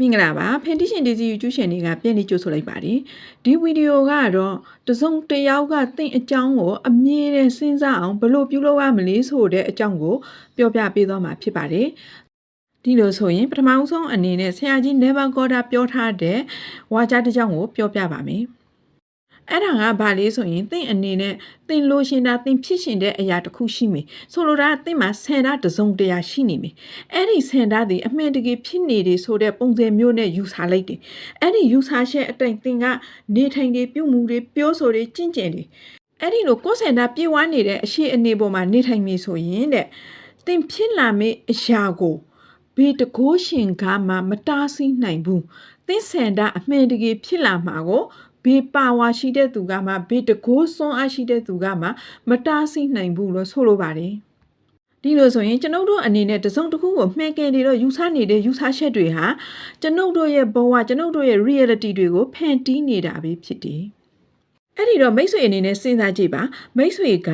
မင်္ဂလာပါဖန်တီရှင်ဒီစီယူကျူးရှင်တွေကပြန်ပြီးကြိုဆိုလိုက်ပါတယ်ဒီဗီဒီယိုကတော့တစုံတစ်ယောက်ကသင်အကြောင်းကိုအမြဲတမ်းစဉ်းစားအောင်ဘယ်လိုပြုလုပ်ရမလဲဆိုတဲ့အကြောင်းကိုပြောပြပေးသွားမှာဖြစ်ပါတယ်ဒီလိုဆိုရင်ပထမအဆုံးအနေနဲ့ဆရာကြီး Never Goda ပြောထားတဲ့ဝါကြတစ်ကြောင်းကိုပြောပြပါမယ် အဲ့ဒါကဘာလဲဆိုရင်သင်အနေနဲ့သင်လိုရှင်တာသင်ဖြစ်ရှင်တဲ့အရာတစ်ခုရှိမယ်ဆိုလိုတာကသင်မှာဆန္ဒတစ်စုံတစ်ရာရှိနေမယ်အဲ့ဒီဆန္ဒသည်အမှန်တကယ်ဖြစ်နေတယ်ဆိုတဲ့ပုံစံမျိုးနဲ့ယူဆလိုက်တယ်အဲ့ဒီယူဆချက်အတိုင်းသင်ကနေထိုင်တွေပြုမှုတွေပြောဆိုတွေကျင့်ကြံတွေအဲ့ဒီလိုကိုယ်ဆန္ဒပြေဝနေတဲ့အရှိအနေပေါ်မှာနေထိုင်ပြီဆိုရင်တဲ့သင်ဖြစ်လာမယ့်အရာကိုဘေးတကိုးရှင်ကမှမတားဆီးနိုင်ဘူးသင်ဆန္ဒအမှန်တကယ်ဖြစ်လာမှာကို ဘေးပါဝါရှိတဲ့သူကမှဘေးတကိုးစွန်းအားရှိတဲ့သူကမှမတားဆီးနိုင်ဘူးလို့ဆိုလိုပါတယ်ဒီလိုဆိုရင်ကျွန်ုပ်တို့အနေနဲ့တစုံတစ်ခုကိုမှန်ကန်နေတော့ယူဆနေတဲ့ယူဆချက်တွေဟာကျွန်ုပ်တို့ရဲ့ဘဝကျွန်ုပ်တို့ရဲ့ reality တွေကိုဖန်တီးနေတာပဲဖြစ်တယ်။အဲ့ဒီတော့မိတ်ဆွေအနေနဲ့စဉ်းစားကြည့်ပါမိတ်ဆွေက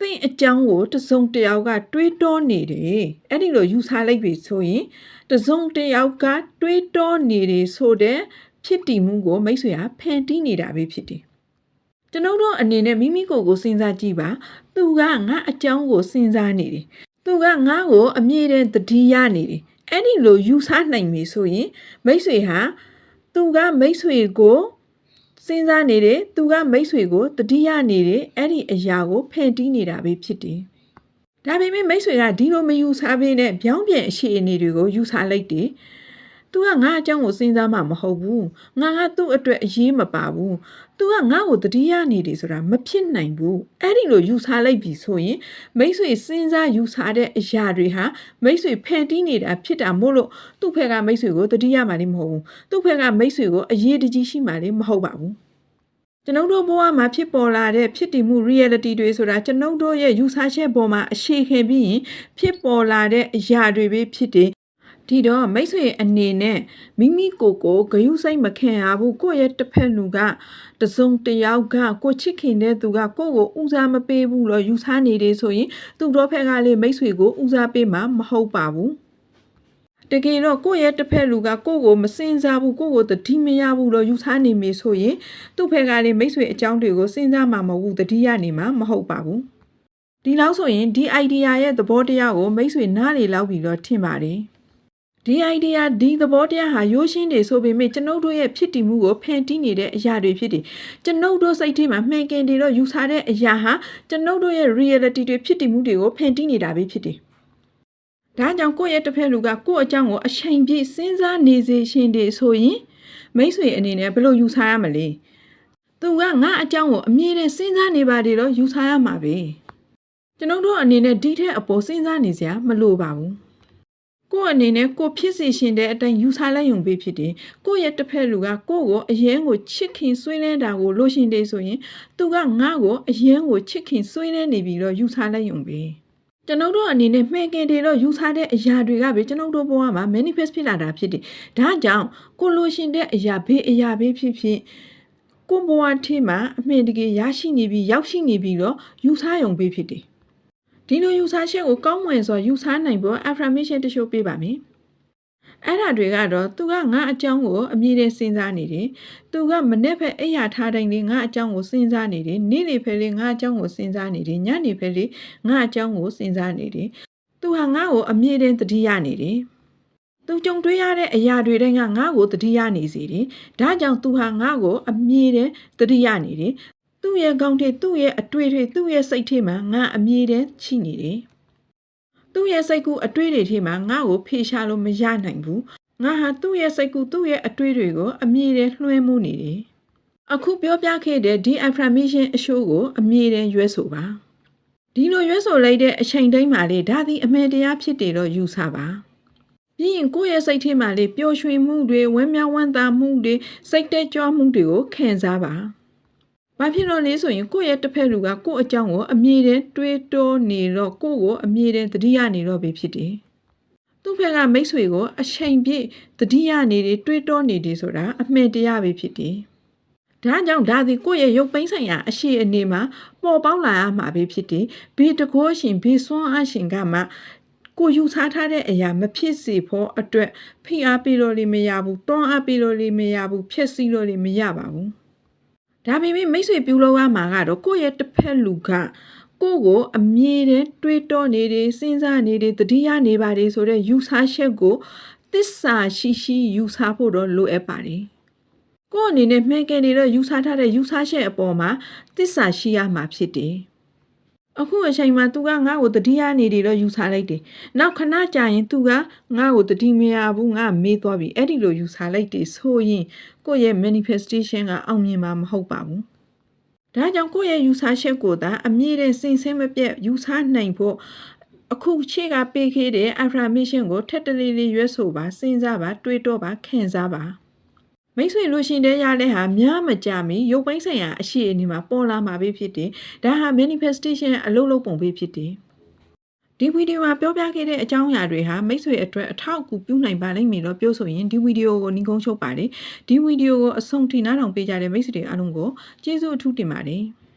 သင်အကြောင်းကိုတစုံတစ်ယောက်က တွေးတောနေတယ်။အဲ့ဒီလိုယူဆလိုက်ပြီဆိုရင်တစုံတစ်ယောက်ကတွေးတောနေတယ်ဆိုတဲ့ ဖြစ်တည်မှုကိုမိတ်ဆွေကဖန်တီးနေတာပဲဖြစ်တယ်။ကျွန်ုပ်တို့အနေနဲ့မိမိကိုယ်ကိုစဉ်းစားကြည့်ပါ။သူကငါအကြောင်းကိုစဉ်းစားနေတယ်။သူကငါ့ကိုအမြဲတမ်းတတိယနေတယ်။အဲ့ဒီလိုယူဆနိုင်ပြီဆိုရင်မိတ်ဆွေဟာသူကမိတ်ဆွေကိုစဉ်းစားနေတယ်။သူကမိတ်ဆွေကိုတတိယနေတယ်။အဲ့ဒီအရာကိုဖန်တီးနေတာပဲဖြစ်တယ်။ဒါပေမဲ့မိတ်ဆွေကဒီလိုမယူဆဘဲနဲ့ပြောင်းပြန်အခြေအနေတွေကိုယူဆလိုက်တယ်။ तू ကငါအကြောင်းကိုစဉ်းစားမှမဟုတ်ဘူးငါကသူ့အတွက်အရေးမပါဘူး तू ကငါ့ကိုတတိယနေတယ်ဆိုတာမဖြစ်နိုင်ဘူးအဲ့ဒီလိုယူဆလိုက်ပြီဆိုရင် မိတ်ဆွေစဉ်းစားယူဆတဲ့အရာတွေဟာမိတ်ဆွေဖန်တီးနေတာဖြစ်တာမို့လို့ သူ့ဖက်ကမိတ်ဆွေကိုတတိယမှလည်းမဟုတ်ဘူး သူ့ဖက်ကမိတ်ဆွေကိုအရေးတကြီးရှိမှလည်းမဟုတ်ပါဘူး ကျွန်ုပ်တို့ဘဝမှာဖြစ်ပေါ်လာတဲ့ဖြစ်တည်မှု reality တွေဆိုတာကျွန်ုပ်တို့ရဲ့ယူဆချက်ပေါ်မှာအခြေခံပြီးရင်ဖြစ်ပေါ်လာတဲ့အရာတွေပဲဖြစ်တယ် ဒီတော့မိတ်ဆွေအနေနဲ့မိမိကိုယ်ကိုဂယုစိတ်မခံရဘူးကိုယ့်ရဲ့တစ်ဖက်လူကတစုံတယောက်ကကိုချစ်ခင်တဲ့သူကကိုယ့်ကိုဦးစားမပေးဘူးလို့ယူဆနေတယ်ဆိုရင်သူတို့ဖက်ကလေးမိတ်ဆွေကိုဦးစားပေးမှာမဟုတ်ပါဘူးတကယ်တော့ကိုယ့်ရဲ့တစ်ဖက်လူကကိုယ့်ကိုမစင်စားဘူးကိုယ့်ကိုတတိမရဘူးလို့ယူဆနေမိဆိုရင်သူ့ဖက်ကလေးမိတ်ဆွေအကြောင်းတွေကိုစဉ်းစားမှာမဟုတ်ဘူးတတိရနေမှာမဟုတ်ပါဘူးဒီလောက်ဆိုရင်ဒီ idea ရဲ့သဘောတရားကိုမိတ်ဆွေနားလေလောက်ပြီးတော့ထင်ပါတယ် ဒီ idea ဒီသဘောတရားဟာရိုးရှင်းတယ်ဆိုပေမဲ့ကျွန်ုပ်တို့ရဲ့ဖြစ်တည်မှုကိုဖန်တီးနေတဲ့အရာတွေဖြစ်တယ်ကျွန်ုပ်တို့စိတ်ထဲမှာမှန်ကန်တယ်တော့ယူဆတဲ့အရာဟာကျွန်ုပ်တို့ရဲ့ reality တွေဖြစ်တည်မှုတွေကိုဖန်တီးနေတာပဲဖြစ်တယ်ဒါကြောင့်ကိုယ့်ရဲ့တစ်ဖက်လူကကိုယ့်အကြောင်းကိုအချိန်ပြည့်စဉ်းစားနေစေရှင်တယ်ဆိုရင်မိတ်ဆွေအနေနဲ့ဘယ်လိုယူဆရမလဲသူကငါအကြောင်းကိုအမြဲတမ်းစဉ်းစားနေပါတယ်လို့ယူဆရမှာပဲကျွန်ုပ်တို့အနေနဲ့ဒီထက်အပေါ်စဉ်းစားနေစရာမလိုပါဘူး ကို့အနေနဲ့ကိုဖြစ်စီရှင်တဲ့အတိုင်းယူဆလိုက်ရုံပဲဖြစ်တယ်။ကိုရဲ့တစ်ဖက်လူကကိုကိုအရင်ကိုချစ်ခင်ဆွေးလဲတာကိုလို့ရှင်တယ်ဆိုရင်သူကငါ့ကိုအရင်ကိုချစ်ခင်ဆွေးလဲနေပြီးတော့ယူဆလိုက်ရုံပဲ။ကျွန်ုပ်တို့အနေနဲ့မှန်ကန်တယ်တော့ယူဆတဲ့အရာတွေကပဲကျွန်ုပ်တို့ဘဝမှာ manifest ဖြစ်လာတာဖြစ်တယ်။ဒါကြောင့်ကိုလို့ရှင်တဲ့အရာဘေးအရာဘေးဖြစ်ဖြစ်ကိုဘဝထဲမှာအမှန်တကယ်ရရှိနေပြီးရောက်ရှိနေပြီးတော့ယူဆရုံပဲဖြစ်တယ်။ ဒီလိုယူဆချက်ကိုကောင်းမွန်စွာယူဆနိုင်ဖို့ affirmation တချို့ပေးပါမယ်။အဲ့ဒါတွေကတော့သူကငါအကြောင်းကိုအမြဲတမ်းစဉ်းစားနေတယ်။သူကမနေ့ဖက်အိယာထားတိုင်းလေးငါအကြောင်းကိုစဉ်းစားနေတယ်။နေ့နေဖက်လေးငါအကြောင်းကိုစဉ်းစားနေတယ်။ညနေဖက်လေးငါအကြောင်းကိုစဉ်းစားနေတယ်။သူဟာငါ့ကိုအမြဲတမ်းတတိယနေတယ်။သူကြုံတွေ့ရတဲ့အရာတွေတိုင်းကငါ့ကိုတတိယနေစေတယ်။ဒါကြောင့်သူဟာငါ့ကိုအမြဲတမ်းတတိယနေတယ် သူ့ရဲ့ကောင်းထဲသူ့ရဲ့အတွေ့တွေသူ့ရဲ့စိတ်ထဲမှာငါအမြဲတမ်းရှိနေတယ်။သူ့ရဲ့စိတ်ကူးအတွေ့တွေထဲမှာငါ့ကိုဖေရှားလို့မရနိုင်ဘူး။ငါဟာသူ့ရဲ့စိတ်ကူးသူ့ရဲ့အတွေ့တွေကိုအမြဲတမ်းလွှဲမိုးနေတယ်။အခုပြောပြခဲ့တဲ့ဒီ affirmation အရှိုးကိုအမြဲတမ်းရွေးဆိုပါ။ဒီလိုရွေးဆိုလိုက်တဲ့အချိန်တိုင်းမှာလေဒါသည်အမှန်တရားဖြစ်တယ်လို့ယူဆပါ။ပြီးရင်ကိုယ့်ရဲ့စိတ်ထဲမှာလေပျော်ရွှင်မှုတွေဝမ်းမြောက်ဝမ်းသာမှုတွေစိတ်တဲကြွမှုတွေကိုခံစားပါ။။ ဘာဖြစ်လို့လဲဆိုရင်ကိုယ့်ရဲ့တစ်ဖက်လူကကိုယ့်အကြောင်းကိုအမြဲတမ်းတွေးတောနေတော့ကိုယ့်ကိုအမြဲတမ်းသတိရနေတော့ပဲဖြစ်တယ်။သူ့ဖက်ကမိတ်ဆွေကိုအချိန်ပြည့်သတိရနေတယ်တွေးတောနေတယ်ဆိုတာအမှန်တရားပဲဖြစ်တယ်။ဒါကြောင့်ဒါသည်ကိုယ့်ရဲ့ရုပ်ပိုင်းဆိုင်ရာအရှိအနေမှာပေါ်ပေါက်လာရမှာပဲဖြစ်တယ်။ဘေးတကောရှင်ဘေးစွမ်းအရှင်ကမှကိုယူဆထားတဲ့အရာမဖြစ်စေဖို့အတွက်ဖိအားပေးလို့လည်းမရဘူးတွန်းအားပေးလို့လည်းမရဘူးဖြည့်ဆည်းလို့လည်းမရပါဘူး ဒါပေမဲ့မိတ်ဆွေပြုလုပ်ရမှာကတော့ကိုယ့်ရဲ့တစ်ဖက်လူကကိုယ့်ကိုအမြဲတမ်းတွေးတောနေတယ်စဉ်းစားနေတယ်တတိယနေပါတယ်ဆိုတော့ယူဆချက်ကိုသစ္စာရှိရှိယူဆဖို့တော့လိုအပ်ပါတယ်ကိုယ့်အနေနဲ့မှန်ကန်နေတော့ယူဆထားတဲ့ယူဆချက်အပေါ်မှာသစ္စာရှိရမှာဖြစ်တယ် အခုအချိန်မှာ तू ကငါ့ကိုတတိယနေတယ်တော့ယူဆလိုက်တယ်။နောက်ခဏကြာရင် तू ကငါ့ကိုတတိမရဘူးငါမေးသွားပြီ။အဲ့ဒီလိုယူဆလိုက်တယ်ဆိုရင်ကိုယ့်ရဲ့ manifestation ကအောင်မြင်မှာမဟုတ်ပါဘူး။ဒါကြောင့်ကိုယ့်ရဲ့ယူဆချက်ကိုသာအမြင့်တဲ့စင်စင်မပြတ်ယူဆနိုင်ဖို့အခုချေကပေးခဲ့တဲ့ affirmation ကိုထက်တလေးလေးရွတ်ဆိုပါစဉ်းစားပါတွေးတော့ပါခံစားပါ။ မိတ်ဆွေလူရှင်တဲ့ရတဲ့ဟာများမကြမီရုပ်ပိုင်းဆိုင်ရာအရှိအနေမှာပေါ်လာမှာပဲဖြစ်တယ်။ဒါဟာ manifestation အလုပ်လုပ်ပုံပဲဖြစ်တယ်။ဒီဗီဒီယိုမှာပြောပြခဲ့တဲ့အကြောင်းအရာတွေဟာမိတ်ဆွေအတွက်အထောက်အကူပြုနိုင်ပါလိမ့်မယ်လို့ပြောဆိုရင်ဒီဗီဒီယိုကိုနှီးကုန်းချုပ်ပါတယ်။ဒီဗီဒီယိုကိုအဆုံးထိနားထောင်ပေးကြတဲ့မိတ်ဆွေတွေအားလုံးကိုကျေးဇူးအထူးတင်ပါတယ်။